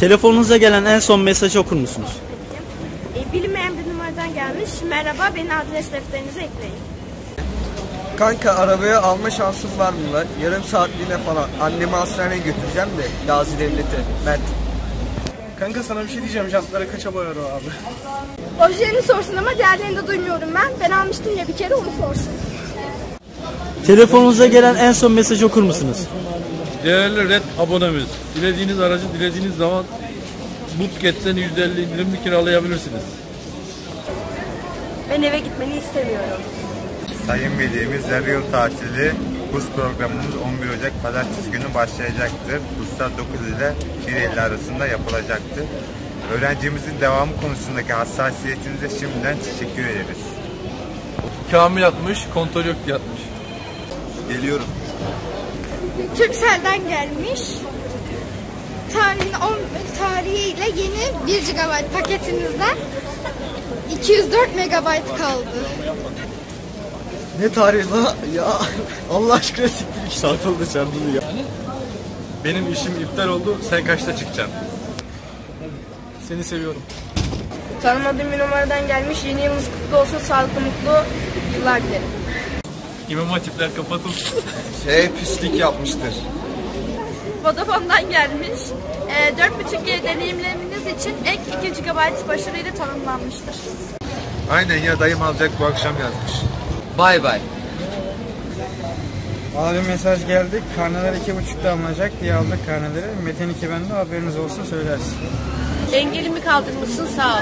Telefonunuza gelen en son mesajı okur musunuz? E, bilinmeyen bir numaradan gelmiş. Merhaba beni adres defterinize ekleyin. Kanka arabaya alma şansın var mı lan? Yarım saatliğine falan. Annemi hastaneye götüreceğim de Gazi Devlet'e. Mert. Kanka sana bir şey diyeceğim. Jantları kaça boyar o abi? Orijinalini sorsun ama diğerlerini de duymuyorum ben. Ben almıştım ya bir kere onu sorsun. Telefonunuza gelen en son mesajı okur musunuz? Değerli Red abonemiz, dilediğiniz aracı dilediğiniz zaman Bootget'ten %50 indirimli kiralayabilirsiniz. Ben eve gitmeni istemiyorum. Sayın Velimiz yarı yıl tatili kurs programımız 11 Ocak Pazartesi günü başlayacaktır. Kurslar 9 ile 1.50 arasında yapılacaktır. Öğrencimizin devamı konusundaki hassasiyetinize şimdiden teşekkür ederiz. Kamil yatmış, kontrol yok diye yatmış. Geliyorum. Türkcell'den gelmiş. Tarihin 10 tarihiyle yeni 1 GB paketinizden 204 MB kaldı. Ne tarihi lan? Ya Allah aşkına siktir git. Çarpıldı çarpıldı ya. Benim işim iptal oldu, sen kaçta çıkacaksın? Seni seviyorum. Tanımadığım bir numaradan gelmiş. Yeni yılınız kutlu olsun. Sağlıklı, mutlu yıllar dilerim. İmam hatipler kapatılsın. Şey pislik yapmıştır. Vodafone'dan gelmiş. E, 4.5G deneyimlemeniz için ek 2 GB başarıyla tanımlanmıştır. Aynen ya dayım alacak bu akşam yazmış. Bay bay. Bir mesaj geldi. Karneler iki buçukta alınacak diye aldık karneleri. Metin iki bende haberiniz olsun söylersin. Engelimi kaldırmışsın sağ ol.